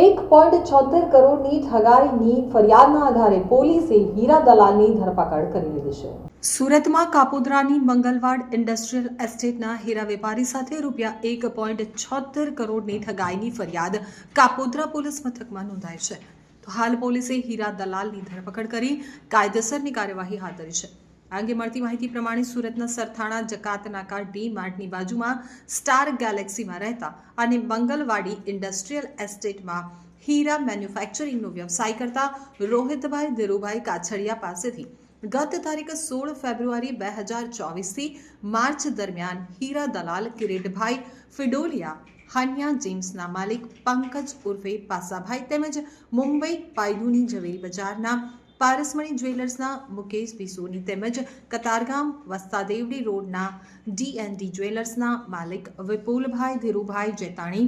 એક પોઈન્ટ છોતેર કરોડની ઠગાઈની ફરિયાદના આધારે પોલીસે હીરા દલાલની ધરપકડ કરી લીધી છે. સુરતમાં કાપોદ્રાની મંગલવાડ ઇન્ડસ્ટ્રીયલ એસ્ટેટના હીરા વેપારી સાથે રૂપિયા એક પોઈન્ટ છોતેર કરોડની ઠગાઈની ફરિયાદ કાપોદ્રા પોલીસ મથકમાં નોંધાઈ છે. તો હાલ પોલીસે હીરા દલાલની ધરપકડ કરી કાયદેસરની કાર્યવાહી હાથ ધરી છે. આ અંગે મળતી માહિતી પ્રમાણે સુરતના સરથાણા જકાત નાકા ડી માર્ટની બાજુમાં સ્ટાર ગેલેક્સીમાં રહેતા અને મંગલવાડી ઇન્ડસ્ટ્રીયલ એસ્ટેટમાં હીરા મેન્યુફેક્ચરિંગનો વ્યવસાય કરતા રોહિતભાઈ ધીરુભાઈ કાછડિયા પાસેથી ગત તારીખ સોળ ફેબ્રુઆરી બે હજાર ચોવીસથી માર્ચ દરમિયાન હીરા દલાલ, કિરીટભાઈ ફિડોલિયા, હાનિયા જેમ્સના માલિક, પંકજ ઉર્ફે પાસાભાઈ તેમજ મુંબઈ પાયદુની ઝવેરી બજારના પારસમણી જ્વેલર્સના મુકેશ બિસોની તેમજ કતારગામ વસ્તાદેવડી રોડના ડીએનડી જ્વેલર્સના માલિક વિપુલભાઈ ધીરુભાઈ જેતાણી,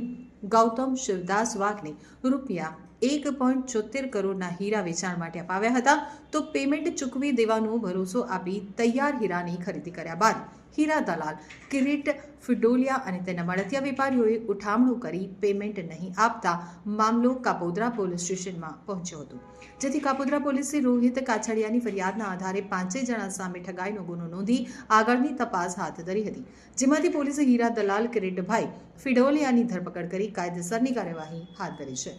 ગૌતમ શિવદાસ વાઘને રૂપિયા એક પોઈન્ટ છોતેર કરોડના હીરા વેચાણ માટે અપાવ્યા હતા. તો પેમેન્ટ ચૂકવી દેવાનો ભરોસો આપી તૈયાર હીરાની ખરીદી કર્યા બાદ હીરા દલાલ, કિરીટ ફિડોલિયા અને તેના મળતિયા વેપારીઓએ ઉઠામણું કરી પેમેન્ટ નહીં આપતા મામલો કાપોદરા પોલીસ સ્ટેશનમાં પહોંચ્યો હતો. જેથી કાપોદરા પોલીસે રોહિત કાછડિયાની ફરિયાદના આધારે પાંચેય જણા સામે ઠગાઈનો ગુનો નોંધી આગળની તપાસ હાથ ધરી હતી. જેમાંથી પોલીસે હીરા દલાલ, કિરીટભાઈ ફિડોલિયાની ધરપકડ કરી કાયદેસરની કાર્યવાહી હાથ ધરી છે.